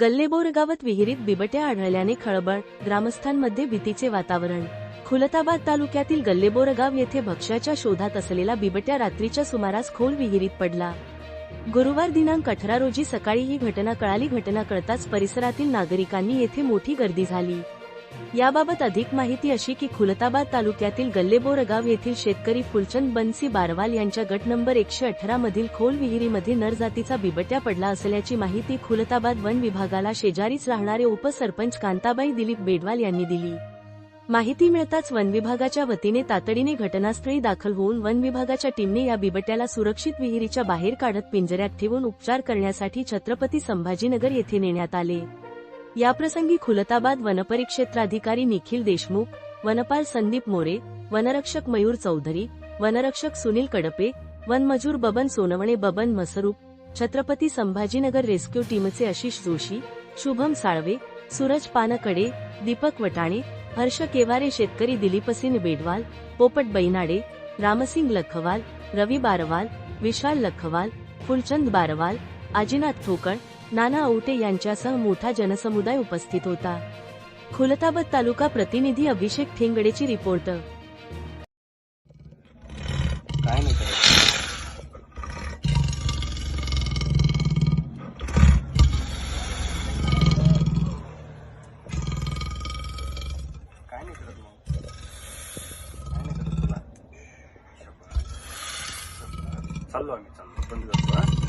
गल्लेबोर गावात विहिरीत बिबट्या आढळल्याने खळबळ ग्रामस्थांमध्ये भीतीचे वातावरण. खुलताबाद तालुक्यातील गल्लेबोरगाव येथे भक्ष्याच्या शोधात असलेला बिबट्या रात्रीच्या सुमारास खोल विहिरीत पडला. गुरुवार दिनांक अठरा रोजी सकाळी ही घटना कळाली. घटना कळताच परिसरातील नागरिकांनी येथे मोठी गर्दी झाली. याबाबत अधिक माहिती अशी की खुलताबाद तालुक्यातील गल्लेबोरगाव येथील शेतकरी फुलचंद बनसी बारवाल यांच्या गट नंबर एकशे अठरा मधील खोल विहिरीमध्ये नरजातीचा बिबट्या पडला असल्याची माहिती खुलताबाद वन विभागाला शेजारीच राहणारे उपसरपंच कांताबाई दिलीप बेडवाल यांनी दिली. माहिती मिळताच वन विभागाच्या वतीने तातडीने घटनास्थळी दाखल होऊन वन विभागाच्या टीमने या बिबट्याला सुरक्षित विहिरीच्या बाहेर काढत पिंजऱ्यात ठेवून उपचार करण्यासाठी छत्रपती संभाजीनगर येथे नेण्यात आले. याप्रसंगी खुलताबाद वनपरिक्षेत्राधिकारी निखिल देशमुख वनपाल संदीप मोरे वनरक्षक मयूर चौधरी वनरक्षक सुनील कडपे वनमजूर बबन सोनवणे बबन मसरूप छत्रपती संभाजीनगर रेस्क्यू टीमचे आशिष जोशी शुभम साळवे सूरज पानकडे दीपक वटाणे हर्ष केवारे शेतकरी दिलीपसिंग बेडवाल पोपट बैनाडे रामसिंग लखवाल रवी बारवाल विशाल लखवाल फुलचंद बारवाल आजीनाथ ठोकळ नाना औटे यांच्यासह मोठा जनसमुदाय उपस्थित होता. खुलताबाद तालुका प्रतिनिधी अभिषेक ठेंगडेची रिपोर्ट. काय नाही चाललो आम्ही चाललो. बंद करतो हा?